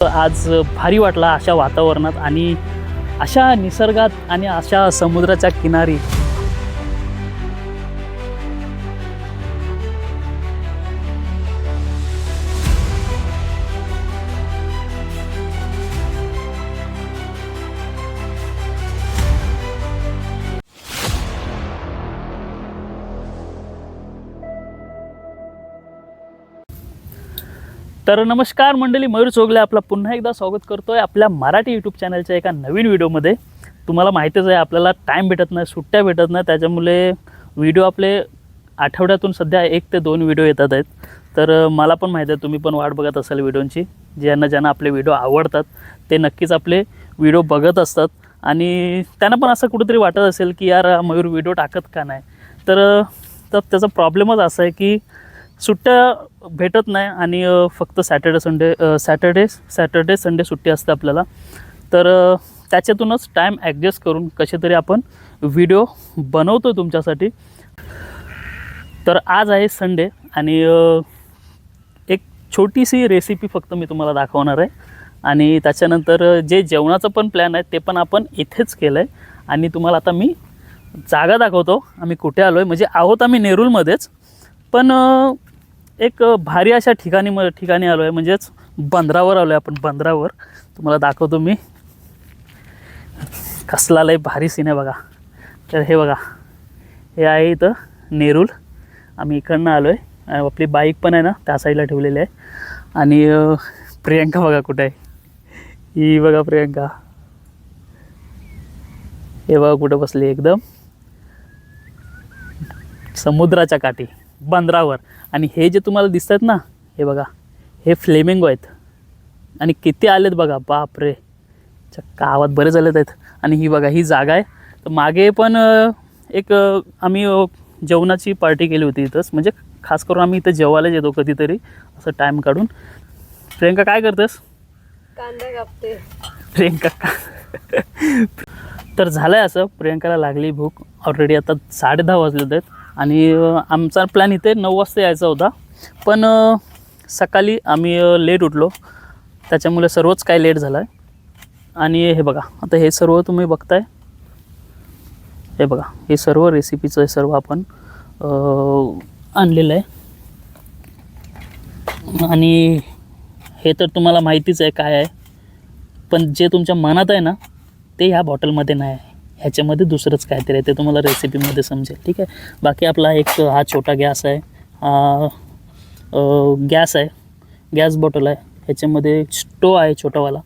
आज भारी वाटला अशा वातावरणात आणि अशा निसर्गात आणि अशा समुद्राच्या किनारी तर नमस्कार मंडळी मयूर चोगले आपला पुन्हा एकदा स्वागत करतो आहे आपल्या मराठी यूट्यूब चॅनलच्या एका नवीन व्हिडिओमध्ये तुम्हाला माहितीच आहे आपल्याला टाईम भेटत नाही सुट्ट्या भेटत नाही त्याच्यामुळे व्हिडिओ आपले आठवड्यातून सध्या एक ते दोन व्हिडिओ येतात आहेत. तर मला पण माहिती आहे तुम्ही पण वाट बघत असाल व्हिडिओंची ज्यांना ज्यांना आपले व्हिडिओ आवडतात ते नक्कीच आपले व्हिडिओ बघत असतात. आणि त्यांना पण असं कुठेतरी वाटत असेल की यार मयूर व्हिडिओ टाकत का नाही? तर तर त्याचा प्रॉब्लेमच असा आहे की सुट्ट्या भेटत नाही आणि फक्त Saturday Sunday Saturday Saturday Sunday सुट्टी असते आपल्याला. तर त्याच्यातूनच टाईम ॲडजस्ट करून कसे तरी आपण व्हिडिओ बनवतो तुमच्यासाठी. तर आज आहे संडे आणि एक छोटीशी रेसिपी फक्त मी तुम्हाला दाखवणार आहे. आणि त्याच्यानंतर जे जेवणाचं पण प्लॅन आहे ते पण आपण इथेच केलं आहे आणि तुम्हाला आता मी जागा दाखवतो. आम्ही कुठे आलो आहे म्हणजे आहोत आम्ही नेरूळमध्येच पण एक भारी अशा ठिकाणी म ठिकाणी आलो आहे म्हणजेच बंदरावर आलो आहे आपण बंदरावर. तुम्हाला दाखवतो मी. कसला लय भारी सीन आहे बघा. तर हे बघा. हे आहे इथं नेरूल. आम्ही इकडनं आलो आहे आपली बाईक पण आहे ना त्या साईडला ठेवलेली आहे. आणि प्रियंका बघा कुठे आहे. ही बघा प्रियंका. हे बघा कुठं बसली एकदम. समुद्राच्या काठी. बंदरावर. आणि हे जे तुम्हाला दिसत आहेत ना हे बघा हे फ्लेमिंगो आहेत. आणि किती आलेत बघा बाप रे गावात बरेच आलेत आहेत. आणि ही बघा ही जागा आहे. तर मागे पण एक आम्ही जेवणाची पार्टी केली होती इथंच. म्हणजे खास करून आम्ही इथं जेवायला येतो कधीतरी असं टाईम काढून. प्रियंका काय करतेस? कांदा कापते. प्रियंका तर झालं आहे असं. प्रियंकाला लागली भूक. ऑलरेडी आता साडे दहा वाजलेत आहेत. आणि आमचा प्लॅन इथे नऊ वाजता यायचा होता. पण सकाळी आम्ही लेट उठलो. त्याच्यामुळे सर्वच काय लेट झाला आहे आणि हे बघा आता हे सर्व तुम्ही बघताय. हे बघा हे सर्व रेसिपीचं हे सर्व आपण आणलेलं आहे. आणि हे तर तुम्हाला माहितीच आहे काय आहे. पण जे तुमच्या मनात आहे ना ते ह्या बॉटलमध्ये नाही आहे. ह्याच्यामध्ये दुसरंच काहीतरी आहे ते तुम्हाला रेसिपीमध्ये समजेल ठीक आहे? बाकी आपला एक हा छोटा गॅस आहे हा गॅस आहे गॅस बॉटल आहे ह्याच्यामध्ये स्टो आहे छोटावाला.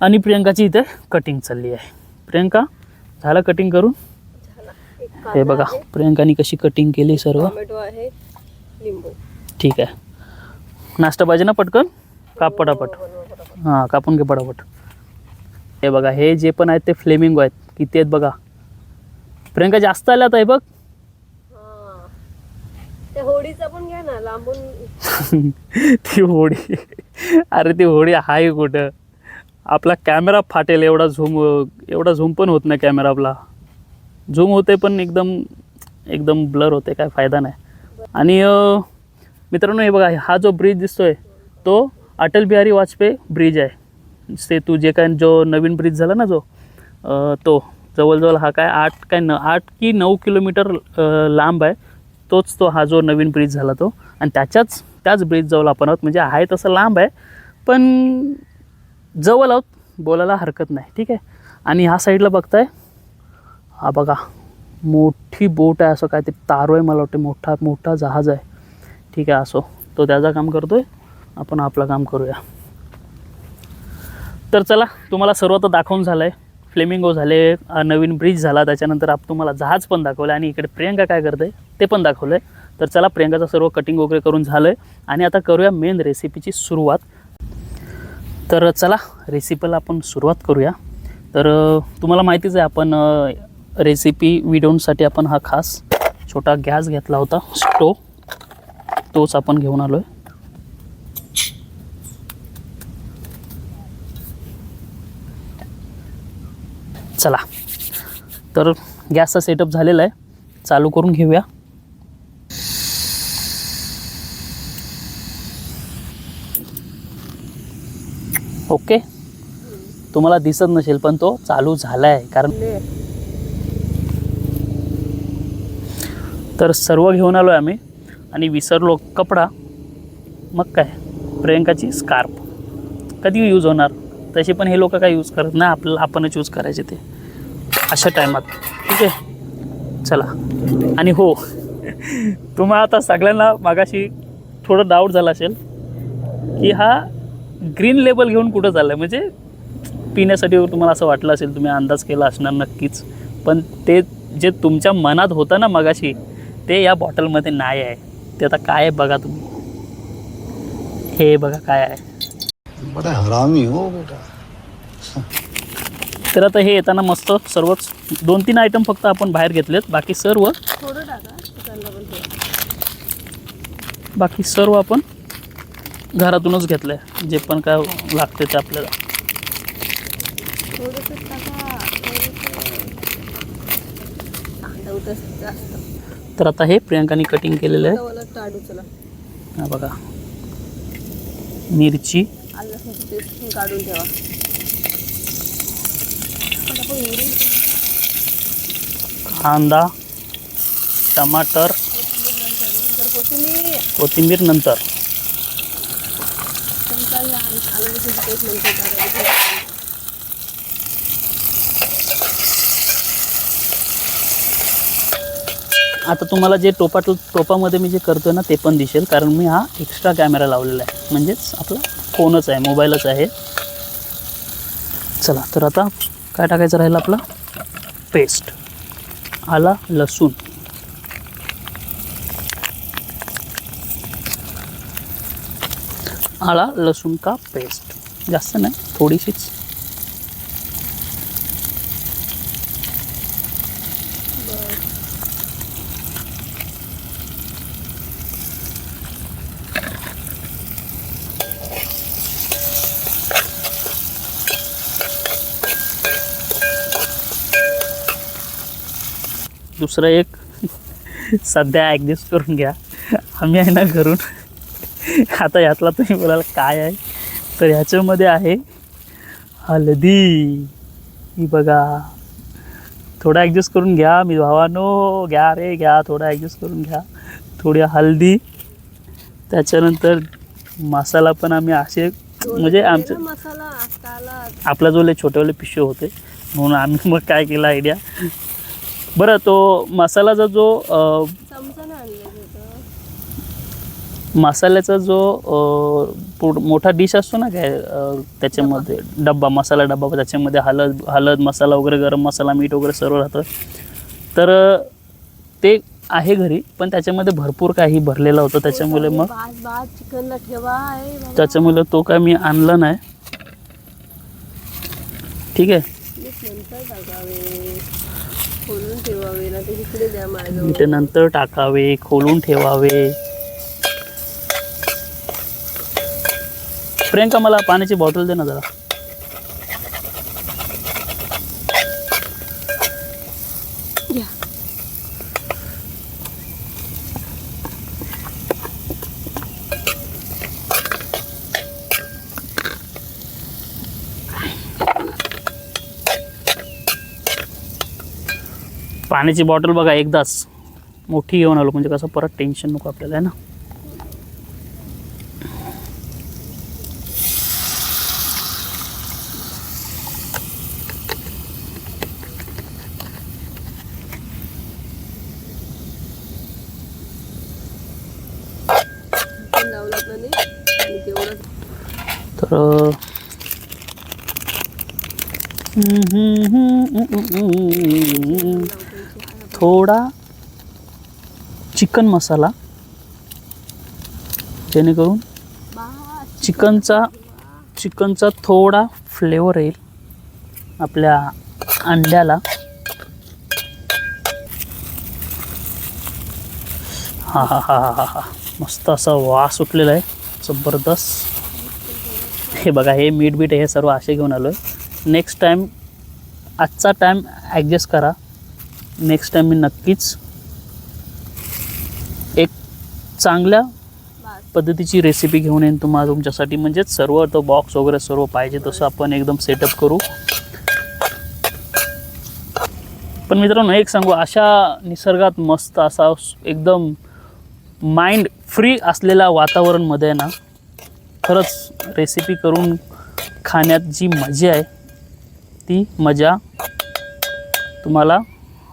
आणि प्रियंकाची इथे कटिंग चालली आहे. प्रियंका झालं कटिंग करून? हे बघा प्रियंकाने कशी कटिंग केली सर्व. टोमॅटो आहे लिंबू. ठीक आहे. नाश्ता पाहिजे ना पटकन? काप पटापट. बनवा पटापट. हां कापून घे पटापट. हे बघा हे जे पण आहेत ते फ्लेमिंगो आहेत. किती आहेत बघा. प्रियंका जास्त आल्या आता हे. बघ ती होडी. अरे ती होडी आहे कुठं? आपला कॅमेरा फाटेल एवढा झूम एवढा झूम पण होत नाही कॅमेरा आपला. झूम होते पण एकदम एकदम ब्लर होते काय फायदा नाही. आणि मित्रांनो हे बघा हा जो ब्रिज दिसतोय तो अटल बिहारी वाजपेयी ब्रिज आहे. सेतू जे काय जो नवीन ब्रिज झाला ना जो तो जवळजवळ हा काय आठ काय न आठ की नऊ किलोमीटर लांब आहे. तोच तो हा जो नवीन ब्रिज झाला तो. आणि त्याच्याच त्याच ब्रिजजवळ आपण आहोत. म्हणजे आहे तसं लांब आहे पण जवळ आहोत बोलायला हरकत नाही. ठीक आहे? आणि ह्या साईडला बघताय. हा बघा मोठी बोट आहे असं काय ते तारो आहे मला वाटते. मोठा मोठा जहाज आहे. ठीक आहे असो. तो त्याचं काम करतो आहे आपण आपलं काम करूया. तर चला तुम्हाला सर्व तर दाखवून झालं आहे फ्लेमिंगो झाले नवीन ब्रिज झाला त्याच्यानंतर आप तुम्हाला जहाज पण दाखवलं आणि इकडे प्रियंका काय करते ते पण दाखवलं आहे तर चला प्रियंकाचं सर्व कटिंग वगैरे करून झालं आहे आणि आता करूया मेन रेसिपीची सुरुवात. तर चला रेसिपीला आपण सुरुवात करूया. तर तुम्हाला माहितीच आहे आपण रेसिपी व्हिडिओसाठी आपण हा खास छोटा गॅस घेतला होता स्टोव तोच आपण घेऊन आलो आहे चला. तर गॅसचा सेटअप झालेला आहे. चालू करून घेऊया. ओके. तुम्हाला दिसत नसेल पण तो चालू झाला आहे कारण तर सर्व घेऊन आलो आहे आम्ही. आणि विसरलो कपडा. मग काय? प्रियंकाची स्कार्फ. कधी यूज होणार? तसे पण हे लोक काय यूज करत नाही आपल्याला आपणच यूज करायचे ते. अशा टायमात ठीक आहे? चला. आणि हो तुम्हाला आता सगळ्यांना मागाशी थोडं डाऊट झाला असेल की हा ग्रीन लेबल घेऊन कुठं चालला आहे म्हणजे पिण्यासाठी तुम्हाला असं वाटलं असेल तुम्ही अंदाज केला असणार नक्कीच. पण ते जे तुमच्या मनात होतं ना मगाशी ते या बॉटलमध्ये नाही आहे. ते आता काय आहे बघा तुम्ही. हे बघा काय आहे. बड़ा हरामी हो बेटा. तर आता हे येताना मस्त सर्वच दोन तीन आयटम फक्त आपण बाहेर घेतलेत. बाकी सर्व थोडं टाका. बाकी सर्व आपण घरातूनच घेतलं आहे जे पण काय लागते ते आपल्याला. तर आता हे प्रियंकाने कटिंग केलेलं आहे. हा बघा. मिरची. आलं लसूणची पेस्ट काढून ठेवा. कांदा टमाटर कोथिंबीर नंतर आलं लसूणची पेस्ट नंतर आता तुम्हाला जे टोपा टोपामध्ये मी जे करतोय ना ते पण दिसेल कारण मी हा एक्स्ट्रा कॅमेरा लावलेला आहे. म्हणजेच आपला फोनच आहे मोबाईलच आहे. चला तर आता काय टाकायचं राहील आपलं? पेस्ट. आला लसूण. आला लसूण का पेस्ट. जास्त नाही थोडीशीच. दुसरं एक सध्या ॲडजस्ट करून घ्या. आम्ही आहे ना घरून. आता यातला तुम्ही बोलाल काय आहे? तर ह्याच्यामध्ये आहे हळदी ही बघा. थोडं ॲडजस्ट करून घ्या मी. भावानो घ्या रे घ्या. थोडं ॲडजस्ट करून घ्या. थोडी हळदी त्याच्यानंतर मसाला पण आम्ही असे म्हणजे आमचे आपला जो लय छोटेवाले पिशवे होते म्हणून आम्ही मग काय केलं आयडिया बरं तो मसाल्याचा जो अं, मसाल्याचा जो अ, मोठा डिश असतो ना काय अ, त्याच्यामध्ये डब्बा मसाला डब्बा त्याच्यामध्ये हळद हळद मसाला वगैरे गरम मसाला मीठ वगैरे सर्व राहतं. तर अ, ते आहे घरी पण त्याच्यामध्ये भरपूर काही भरलेलं होतं. त्याच्यामुळे मग भात भात चिकनला ठेवा आहे बाबा. त्याच्यामुळे तो काय मी आणला नाही. ठीक आहे. नंतर खोलून ठेवावे ना ते इकडे द्या माझं नंतर टाकावे खोलून ठेवावे. प्रियंका मला पाण्याची बॉटल दे ना जरा. पाण्याची बॉटल बघा एकदाच. मोठी घेऊन आलो म्हणजे कसं परत टेन्शन नको आपल्याला आहे ना? तर थोडा चिकन मसाला जेणेकरून चिकनचा चिकनचा थोडा फ्लेवर येईल आपल्या अंड्याला. हा हा हा हा हा मस्त असा वास सुटलेला आहे जबरदस्त. हे बघा हे मीठ बीठ हे सर्व असे घेऊन आलो आहे नेक्स्ट टाईम आजचा टाईम ॲडजस्ट करा. नेक्स्ट टाईम मी नक्कीच एक चांगल्या पद्धतीची रेसिपी घेऊन येईन तुम्हाला तुमच्यासाठी. म्हणजेच सर्व तो बॉक्स वगैरे सर्व पाहिजे तसं आपण एकदम सेटअप करू. पण मित्रांनो एक सांगू अशा निसर्गात मस्त असा एकदम माइंड फ्री असलेल्या वातावरणमध्ये ना खरंच रेसिपी करून खाण्यात जी मजा आहे ती मजा तुम्हाला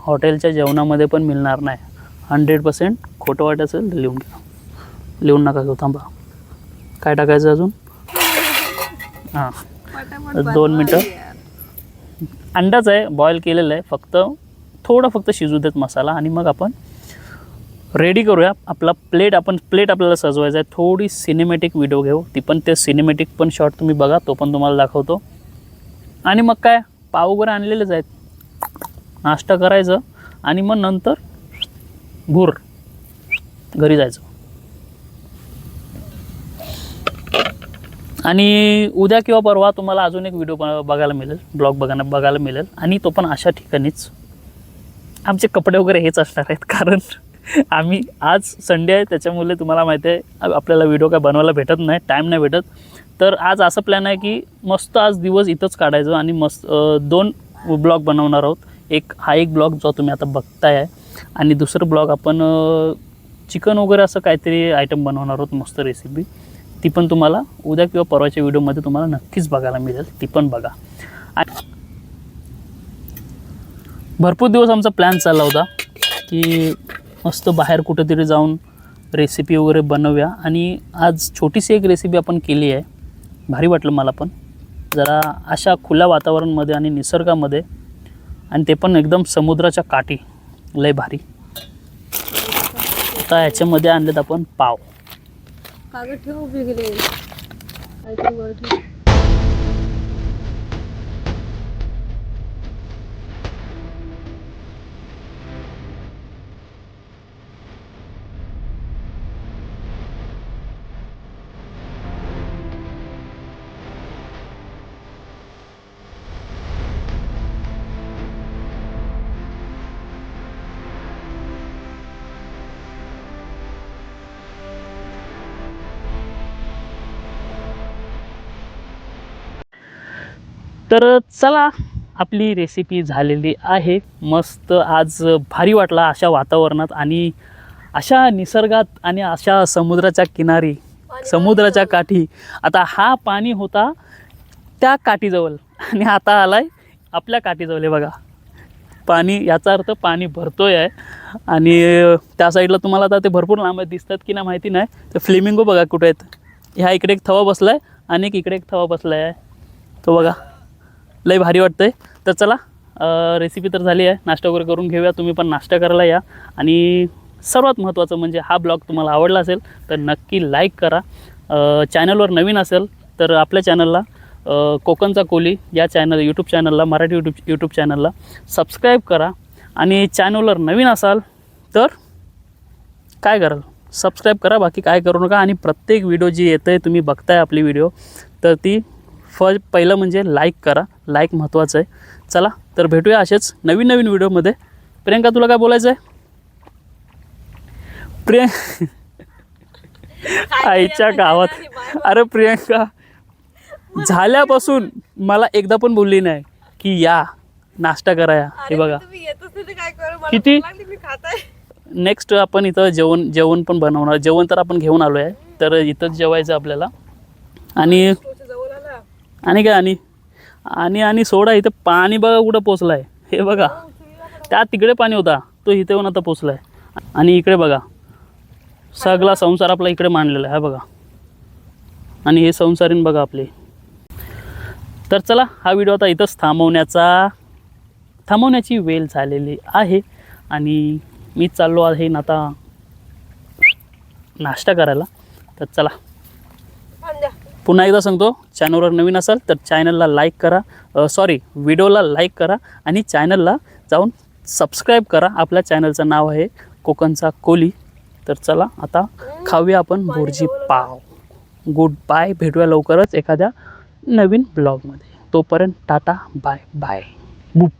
हॉटेलच्या जेवणामध्ये पण मिळणार नाही. हंड्रेड पर्सेंट खोटं वाटत असेल तर लिहून घ्या लिहून नका घेऊ थांबा. काय टाकायचं अजून? हां. दोन मिनटं. अंडाच आहे बॉईल केलेलं आहे. फक्त थोडं फक्त शिजू देत मसाला आणि मग आपण रेडी करूया. आपला प्लेट आपण प्लेट आपल्याला सजवायचा आहे. थोडी सिनेमॅटिक व्हिडिओ घेऊ. ती पण ते सिनेमॅटिक पण शॉट तुम्ही बघा तो पण तुम्हाला दाखवतो. आणि मग काय? पाव वगैरे आणलेलेच आहेत. नाश्ता करायचं आणि मग नंतर भूर घरी जायचं. आणि उद्या किंवा परवा तुम्हाला अजून एक व्हिडिओ बघायला मिळेल ब्लॉग बघायला बघायला मिळेल. आणि तो पण अशा ठिकाणीच. आमचे कपडे वगैरे हेच असणार आहेत कारण आम्ही आज संडे आहे त्याच्यामुळे तुम्हाला माहिती आहे आपल्याला व्हिडिओ काय बनवायला भेटत नाही टाईम नाही भेटत. तर आज असं प्लॅन आहे की मस्त आज दिवस इथंच काढायचं आणि मस्त दोन ब्लॉग बनवणार आहोत. एक हा एक ब्लॉग जो तुम्ही आता बघताय आणि दुसरं ब्लॉग आपण चिकन वगैरे असं काहीतरी आयटम बनवणार आहोत मस्त रेसिपी ती पण तुम्हाला उद्या किंवा परवाच्या व्हिडिओमध्ये तुम्हाला नक्कीच बघायला मिळेल ती पण बघा. आणि भरपूर दिवस आमचा प्लॅन चालला होता की मस्त बाहेर कुठेतरी जाऊन रेसिपी वगैरे बनवूया आणि आज छोटीशी एक रेसिपी आपण केली आहे. भारी वाटलं मला पण. जरा अशा खुल्या वातावरणमध्ये आणि निसर्गामध्ये आणि ते पण एकदम समुद्राच्या काठी. लय भारी. आता याच्यामध्ये आणलेत आपण पाव. कागद ठेव तर चला आपली रेसिपी झालेली आहे. मस्त आज भारी वाटला अशा वातावरणात आणि अशा निसर्गात आणि अशा समुद्राच्या किनारी समुद्राच्या काठी. आता हा पाणी होता त्या काठीजवळ. आणि आता आलाय आपल्या काठीजवळ आहे बघा. पाणी याचा अर्थ पाणी भरतोय आहे. आणि त्या साईडला तुम्हाला आता ते भरपूर लांब दिसतात की नाही माहिती नाही. ते फ्लेमिंगो बघा कुठे आहेत. ह्या इकडे एक थवा बसला आहे आणि इकडे एक थवा बसला आहे. तो बघा. लय भारी वाटतंय. तर चला रेसिपी तर झाली आहे. नाश्ता वगैरे करून घेऊया. तुम्ही पण नाश्ता करायला या. आणि सर्वात महत्त्वाचं म्हणजे हा ब्लॉग तुम्हाला आवडला असेल तर नक्की लाईक करा. चॅनलवर नवीन असेल तर आपल्या चॅनलला कोकणचा कोली या चॅनल यूट्यूब चॅनलला मराठी यूट्यूब यूट्यूब चॅनलला सबस्क्राईब करा. आणि चॅनलवर नवीन असाल तर काय कराल? सबस्क्राईब करा बाकी काय करू नका. आणि प्रत्येक व्हिडिओ जी येतं आहे तुम्ही बघताय आपली व्हिडिओ तर ती फ पहिलं म्हणजे लाईक करा. लाईक महत्त्वाचं आहे. चला तर भेटूया असेच नवीन नवीन व्हिडिओमध्ये. प्रियंका तुला काय बोलायचं आहे? प्रिय आईच्या गावात. अरे प्रियंका झाल्यापासून मला एकदा पण बोलली नाही की या नाश्ता करा या. हे बघा. किती? नेक्स्ट आपण इथं जेवण जेवण पण बनवणार. जेवण तर आपण घेऊन आलो आहे तर इथंच जेवायचं आपल्याला. आणि आणि काय आणि? आणि आणि सोडा इथं पाणी बघा कुठं पोचलं आहे हे बघा. त्या तिकडे पाणी होता. तो इथे येऊन आता पोचला आहे आणि इकडे बघा. सगळा संसार आपला इकडे मांडलेला आहे. बघा. आणि हे संसारीन बघा आपले. तर चला हा व्हिडिओ आता इथंच थांबवण्याचा थांबवण्याची वेळ झालेली आहे. आणि मी चाललो आहे ना आता नाश्ता करायला. तर चला. पुन्हा एकदा सांगतो चॅनलवर नवीन असाल तर चॅनलला लाईक करा. सॉरी व्हिडिओला लाईक करा आणि चॅनलला जाऊन सबस्क्राईब करा. आपल्या चॅनलचं नाव आहे कोकणचा कोली. तर चला आता खाऊया आपण भुर्जी पाव. गुड बाय भेटूया लवकरच एखाद्या नवीन ब्लॉगमध्ये तोपर्यंत टाटा बाय बाय बुप